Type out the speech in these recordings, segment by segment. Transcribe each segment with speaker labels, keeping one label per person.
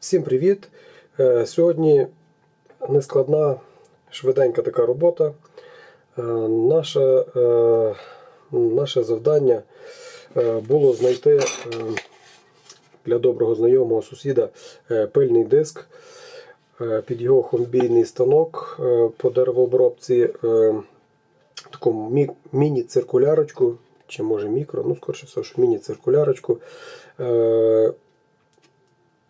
Speaker 1: Всім привіт! Е, Сьогодні нескладна, швиденька така робота. Е, Наше, наше завдання е, було знайти для доброго знайомого сусіда пильний диск під його хомбійний станок по деревообробці, таку мі- міні-циркулярочку, чи може мікро, ну скоріше все, що міні-циркулярочку.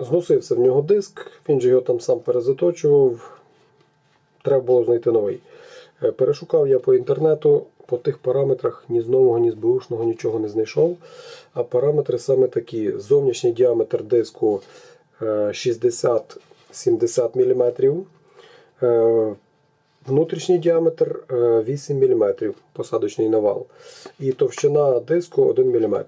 Speaker 1: Е, Зносився в нього диск, він же його там сам перезаточував. Треба було знайти новий. Е, Перешукав я по інтернету, по тих параметрах ні з нового, ні з бушного нічого не знайшов. А параметри саме такі: зовнішній діаметр диску е, 60-70 мм, е, внутрішній діаметр е, 8 мм, посадочний навал. І товщина диску 1 мм.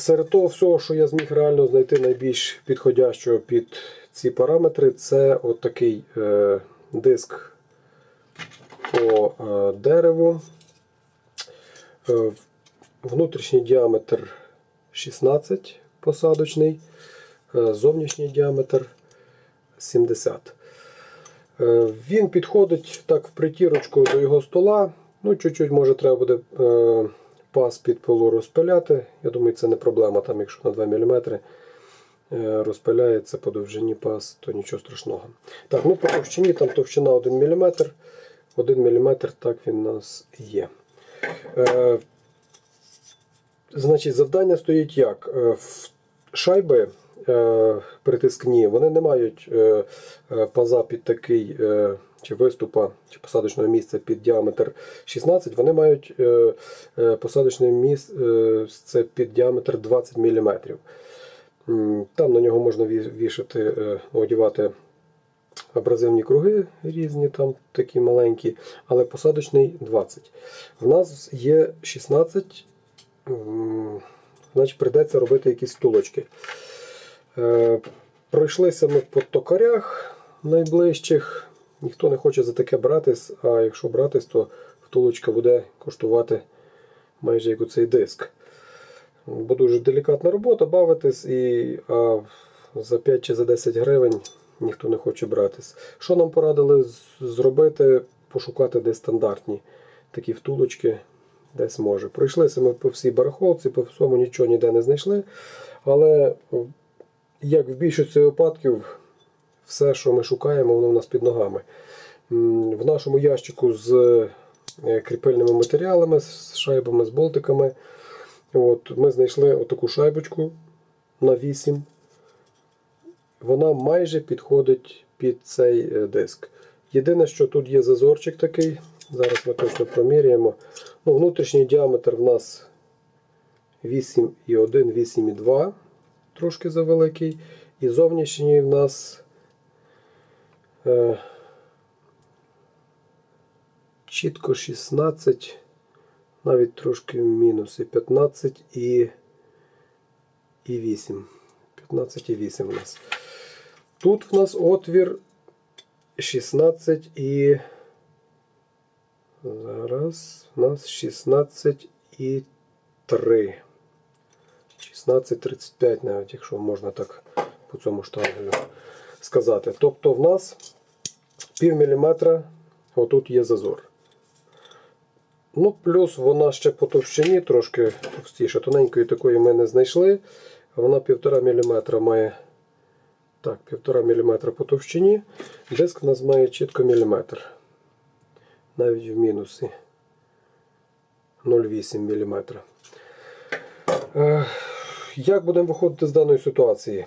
Speaker 1: Серед того всього, що я зміг реально знайти найбільш підходящого під ці параметри, це от такий е, диск по е, дереву. Е, внутрішній діаметр 16 посадочний, е, зовнішній діаметр 70. Е, Він підходить так в притірочку до його стола. Ну, чуть-чуть може треба буде е, пас під пилу розпиляти. Я думаю, це не проблема, там, якщо на 2 мм е, розпиляється по довжині пас, то нічого страшного. Так, ну по товщині там товщина 1 мм. 1 мм так він у нас є. Е, Значить, завдання стоїть як? Е, Шайби е, притискні, вони не мають е, е, паза під такий, е, чи виступа, чи посадочного місця під діаметр 16, вони мають е, е, посадочне місце під діаметр 20 мм. Там на нього можна вішати, е, одягати абразивні круги різні, там такі маленькі, але посадочний 20. В нас є 16, значить прийдеться робити якісь втулочки. Е, Пройшлися ми по токарях найближчих. Ніхто не хоче за таке братись, а якщо братись, то втулочка буде коштувати майже як у цей диск. Бо дуже делікатна робота, бавитись, і а за 5 чи за 10 гривень ніхто не хоче братись. Що нам порадили зробити? Пошукати десь стандартні такі втулочки, десь може. Пройшлися ми по всій барахолці, по всьому нічого ніде не знайшли. Але як в більшості випадків, все, що ми шукаємо, воно в нас під ногами. В нашому ящику з е, кріпильними матеріалами, з шайбами, з болтиками. От, ми знайшли отаку шайбочку на 8. Вона майже підходить під цей е, диск. Єдине, що тут є зазорчик такий. Зараз ми точно проміряємо. Ну, внутрішній діаметр в нас 8,1, 8,2, трошки завеликий. І зовнішній в нас чітко 16, навіть трошки в мінус, і 15 і, і 8. 15 і 8 у нас. Тут в нас отвір 16 і. Зараз у нас 16 і 3. 16,35 навіть, якщо можна так по цьому штангелю сказати. Тобто в нас пів міліметра отут є зазор. Ну, плюс вона ще по товщині трошки товстіша. Тоненької такої ми не знайшли. Вона 1,5 мм має. Так, 1,5 мм по товщині. Диск у нас має чітко міліметр. Навіть в мінусі 0,8 мм. Е, Як будемо виходити з даної ситуації?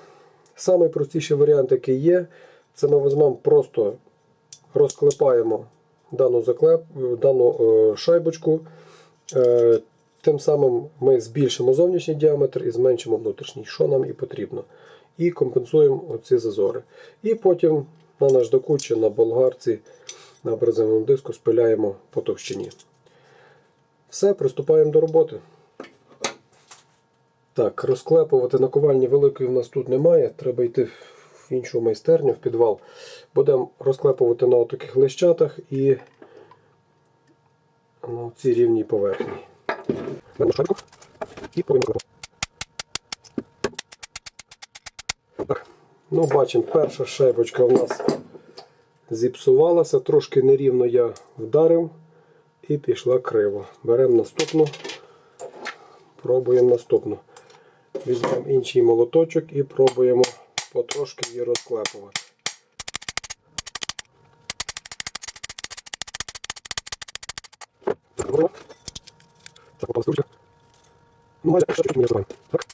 Speaker 1: Самий простіший варіант, який є, це ми візьмемо просто розклепаємо дану, заклеп, дану е, шайбочку. Е, Тим самим ми збільшимо зовнішній діаметр і зменшимо внутрішній, що нам і потрібно. І компенсуємо оці зазори. І потім на наждаку чи на болгарці на абразивному диску спиляємо по товщині. Все, приступаємо до роботи. Так, розклепувати наковальні великої в нас тут немає. Треба йти в іншу майстерню, в підвал. Будемо розклепувати на таких лищатах і на цій рівній поверхні. Беремо і пробуємо Ну, бачимо, перша шайбочка в нас зіпсувалася, трошки нерівно я вдарив і пішла криво. Беремо наступну, пробуємо наступну. Візьмемо інший молоточок і пробуємо потрошки її розклепувати. Так, добре. Так, попалась ручка. Ну, майже ще чуть-чуть не розбиваємо. Так.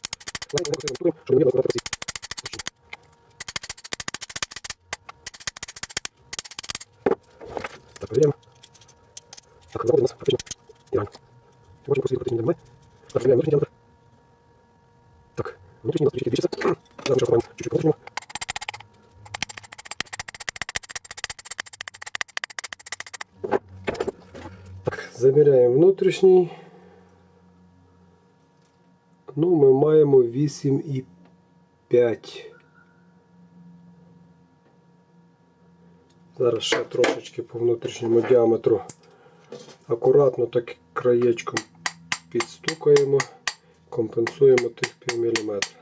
Speaker 1: Легенько, легенько стукаємо, щоб не розбивати всі. Так, проверяем. Так, заводит нас практично идеально. Можем просто крутить немного. Так, проверяем внутренний диаметр. Заміряємо внутрішній. Ну, ми маємо 8,5. Зараз ще трошечки по внутрішньому діаметру акуратно так краєчком підстукаємо, компенсуємо тих пів міліметра.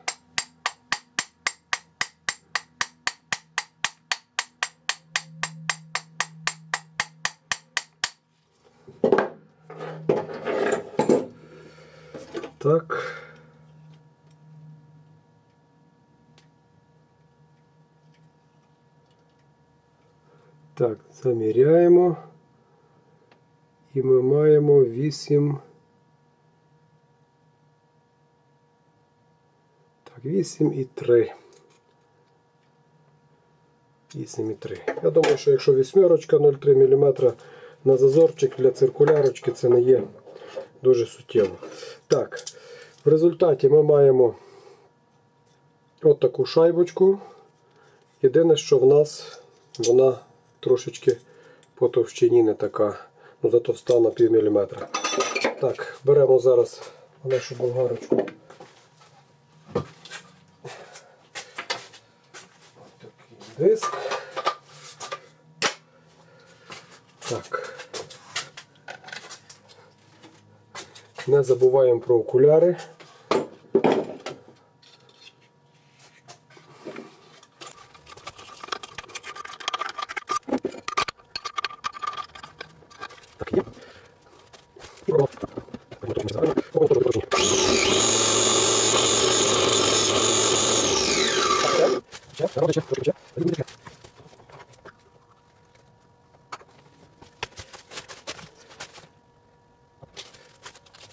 Speaker 1: Так. Так, заміряємо. І ми маємо 8. Так, 8 і 3. 8 і 3. Я думаю, що якщо вісьмерочка 0,3 мм на зазорчик для циркулярочки, це не є дуже суттєво. Так, в результаті ми маємо от таку шайбочку. Єдине, що в нас вона трошечки по товщині не така, ну зато встав на пів міліметра. Так, беремо зараз нашу болгарочку. Диск. Так. Не забуваємо про окуляри. Так, є. І робимо. Так, ми точно не забираємо. Робимо теж точно. Так, ще. Ще, народи, ще, трошки ще. Один міліметр.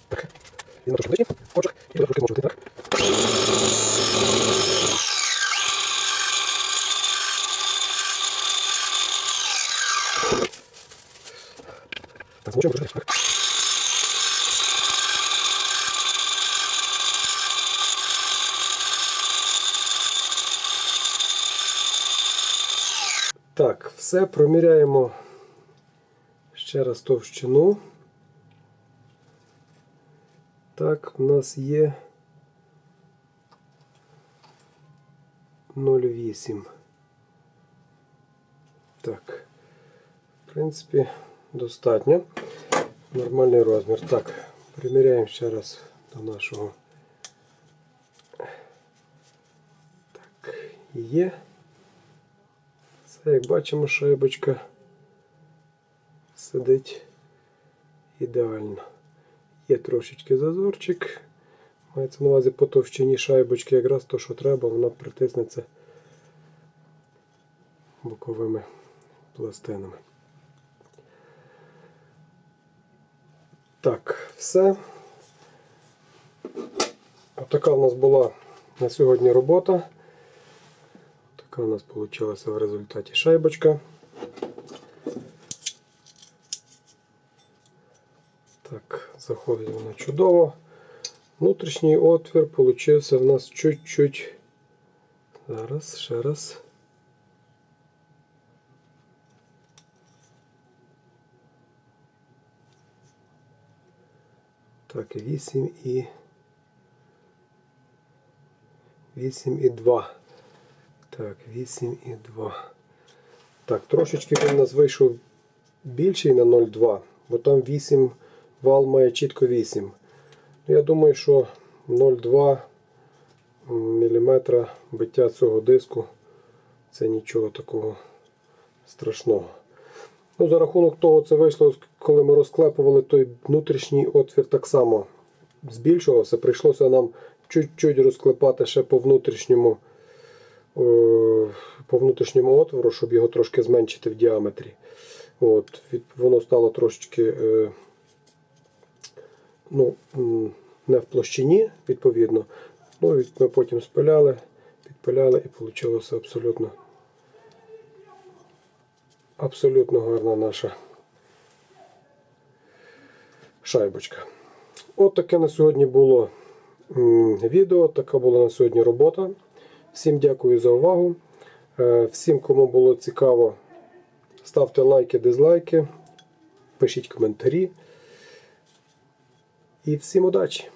Speaker 1: Так. Він трошки ближче. Кончик. І туди трошки зможете, так? Так, змочуємо трошки. Так. Так, все проміряємо ще раз товщину. Так, у нас є 0,8. Так, в принципі, достатньо. Нормальний розмір. Так, приміряємо ще раз до нашого. Так, є. Це, як бачимо, шайбочка сидить ідеально. Є трошечки зазорчик. Мається на увазі по товщині шайбочки, якраз то, що треба, вона притиснеться боковими пластинами. Так, все. Отака у нас була на сьогодні робота. Така у нас вийшла в результаті шайбочка. Так, заходить вона чудово. Внутрішній отвір получився в нас чуть-чуть. Зараз, ще раз. Так, 8 і 8 і 2. Так, 8 і 2. Так, трошечки він у нас вийшов більший на 0,2, бо там 8 вал має чітко 8. Ну, Я думаю, що 0,2 мм биття цього диску Це нічого такого страшного. Ну, за рахунок того, це вийшло, коли ми розклепували той внутрішній отвір так само збільшувався. Прийшлося нам чуть-чуть розклепати ще по внутрішньому, по внутрішньому отвору, щоб його трошки зменшити в діаметрі. От, від, воно стало трошечки е, ну, не в площині, відповідно. Ну, і ми потім спиляли, підпиляли і вийшло абсолютно, абсолютно гарна наша шайбочка. От таке на сьогодні було відео, така була на сьогодні робота. Всім дякую за увагу. Е, Всім, кому було цікаво, ставте лайки, дизлайки, пишіть коментарі. І всім удачі!